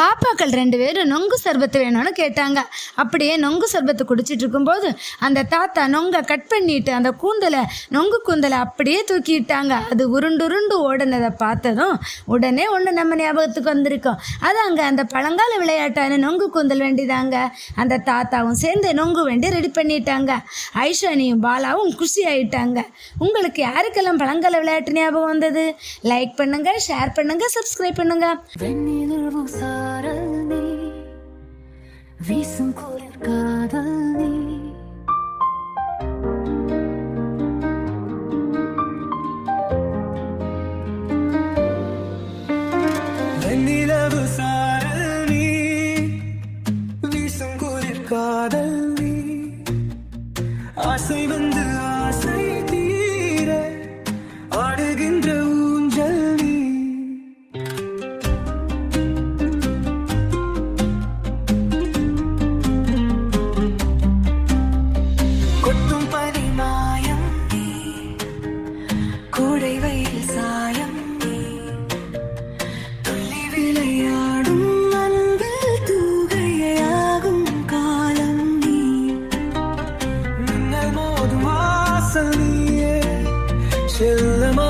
பாப்பாக்கள் ரெண்டு பேரும் நொங்கு சர்பத்து வேணும்னு கேட்டாங்க. அப்படியே நொங்கு சர்பத்து குடிச்சிட்டு இருக்கும்போது அந்த தாத்தா நொங்கை கட் பண்ணிட்டு அந்த கூந்தலை நொங்கு கூந்தலை அப்படியே தூக்கிட்டாங்க அது உருண்டு உருண்டு ஓடினதை பார்த்ததும் உடனே ஒன்று நம்ம ஞாபகத்துக்கு வந்திருக்கோம். அதாங்க அந்த பழங்கால விளையாட்டான நொங்கு கூந்தல் வேண்டிதாங்க. அந்த தாத்தாவும் சேர்ந்து நொங்கு வேண்டி ரெடி பண்ணிட்டாங்க. ஐஷானியும் பாலாவும் குஷி ஆயிட்டாங்க. உங்களுக்கு யாருக்கெல்லாம் பழங்கால விளையாட்டு ஞாபகம் வந்தது? லைக் பண்ணுங்க ஷேர் பண்ணுங்க சப்ஸ்கிரைப் பண்ணுங்க. வெண்ணிலவு நீ வீசும் குளிர் காதல் நீ வெண்ணிலவு சாரல் நீ வீசும் குளிர் காதல் நீ ஆசை வந்து sunny yeah chill my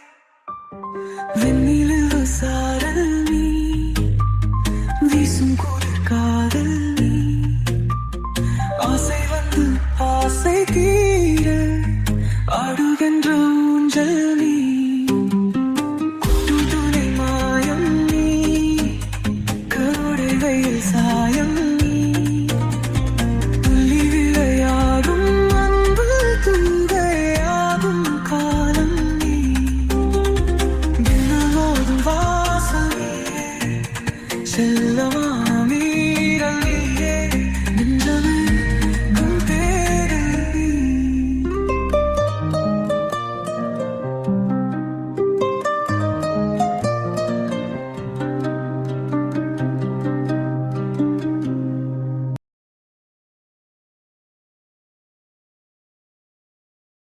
தீர ஆடுகின்ற ஊஞ்சல்